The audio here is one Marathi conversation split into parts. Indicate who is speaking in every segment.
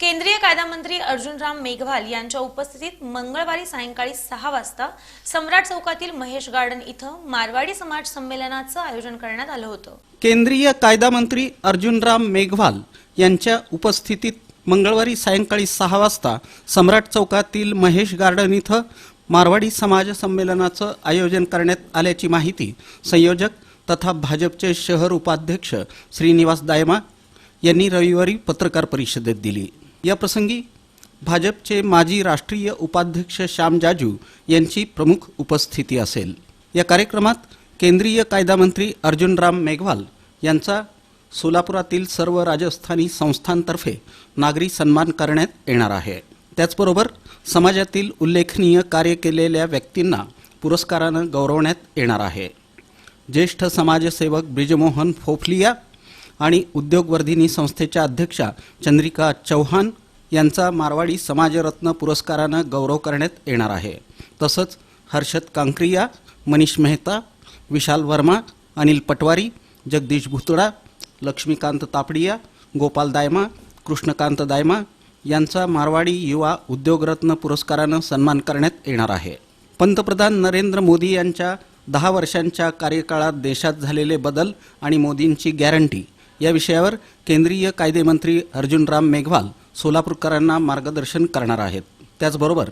Speaker 1: केंद्रीय कायदा मंत्री अर्जुनराम मेघवाल यांच्या उपस्थितीत मंगळवारी सायंकाळी सहा वाजता सम्राट चौकातील महेश गार्डन इथं मारवाडी समाज संमेलनाचं आयोजन करण्यात आलं होतं.
Speaker 2: केंद्रीय कायदा मंत्री अर्जुनराम मेघवाल यांच्या उपस्थितीत मंगळवारी सायंकाळी सहा वाजता सम्राट चौकातील महेश गार्डन इथं मारवाडी समाज संमेलनाचं आयोजन करण्यात आल्याची माहिती संयोजक तथा भाजपचे शहर उपाध्यक्ष श्रीनिवास दायमा यांनी रविवारी पत्रकार परिषदेत दिली. या प्रसंगी भाजपचे माजी राष्ट्रीय उपाध्यक्ष श्याम जाजू यांची प्रमुख उपस्थिती असेल. या कार्यक्रमात केंद्रीय कायदा मंत्री अर्जुनराम मेघवाल यांचा सोलापुरातील सर्व राजस्थानी संस्थांतर्फे नागरी सन्मान करण्यात येणार आहे. त्याचबरोबर समाजातील उल्लेखनीय कार्य केलेल्या व्यक्तींना पुरस्कारानं गौरवण्यात येणार आहे. ज्येष्ठ समाजसेवक ब्रिजमोहन फोफलिया आणि उद्योगवर्धिनी संस्थेच्या अध्यक्षा चंद्रिका चौहान यांचा मारवाडी समाजरत्न पुरस्कारानं गौरव करण्यात येणार आहे. तसंच हर्षद कांक्रिया मनीष मेहता विशाल वर्मा अनिल पटवारी जगदीश भुतडा लक्ष्मीकांत तापडिया गोपाल दायमा कृष्णकांत दायमा यांचा मारवाडी युवा उद्योगरत्न पुरस्कारानं सन्मान करण्यात येणार आहे. पंतप्रधान नरेंद्र मोदी यांच्या दहा वर्षांच्या कार्यकाळात देशात झालेले बदल आणि मोदींची गॅरंटी या विषयावर केंद्रीय कायदेमंत्री अर्जुनराम मेघवाल सोलापूरकरांना मार्गदर्शन करणार आहेत. त्याचबरोबर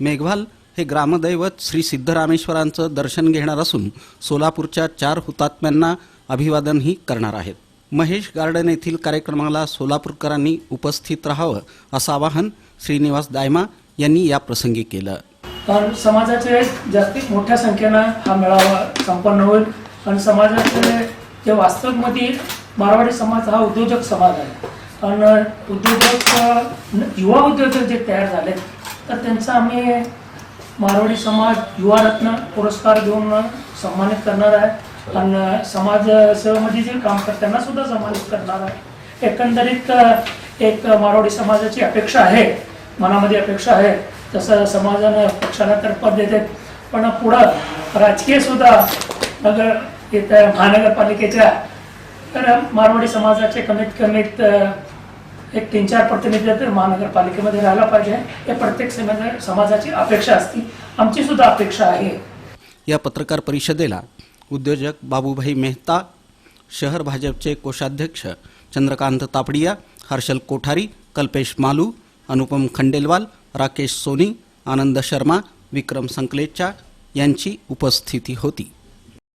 Speaker 2: मेघवाल हे ग्रामदैवत श्री सिद्धरामेश्वरांचं दर्शन घेणार असून सोलापूरच्या चार हुतात्म्यांना अभिवादनही करणार आहेत. महेश गार्डन येथील कार्यक्रमाला सोलापूरकरांनी उपस्थित राहावं असं आवाहन श्रीनिवास दायमा यांनी या प्रसंगी केलं.
Speaker 3: कारण समाजाचे जास्तीत मोठ्या संख्येनं हा मेळावा संपन्न होईल. आणि समाजाचे जे वास्तवमध्ये मारवाडी समाज हा उद्योजक समाज आहे. आणि उद्योजक युवा उद्योजक जे तयार झाले तर त्यांचा आम्ही मारवाडी समाज युवारत्न पुरस्कार देऊन सन्मानित करणार आहे. आणि समाजसेवेमध्ये जे काम करतात सुद्धा सन्मानित करणार आहे. एकंदरीत एक मारवाडी समाजाची अपेक्षा आहे मनामध्ये अपेक्षा आहे. तसं समाजानं पक्षाला तर पद देते पण पुढं राजकीय सुद्धा नगर येत्या महानगरपालिकेच्या तर मारवाडी समाजाचे कमीत कमीत एक तीन चार प्रतिनिधी तर महानगरपालिकेमध्ये राहायला पाहिजे. हे प्रत्येक समाजाची अपेक्षा असती. आमची सुद्धा अपेक्षा आहे.
Speaker 2: या पत्रकार परिषदेला उद्योजक बाबूभाई मेहता शहर भाजपचे कोषाध्यक्ष चंद्रकांत तापडिया हर्षल कोठारी कल्पेश मालू अनुपम खंडेलवाल राकेश सोनी आनंद शर्मा विक्रम संकलेचा यांची उपस्थिती होती.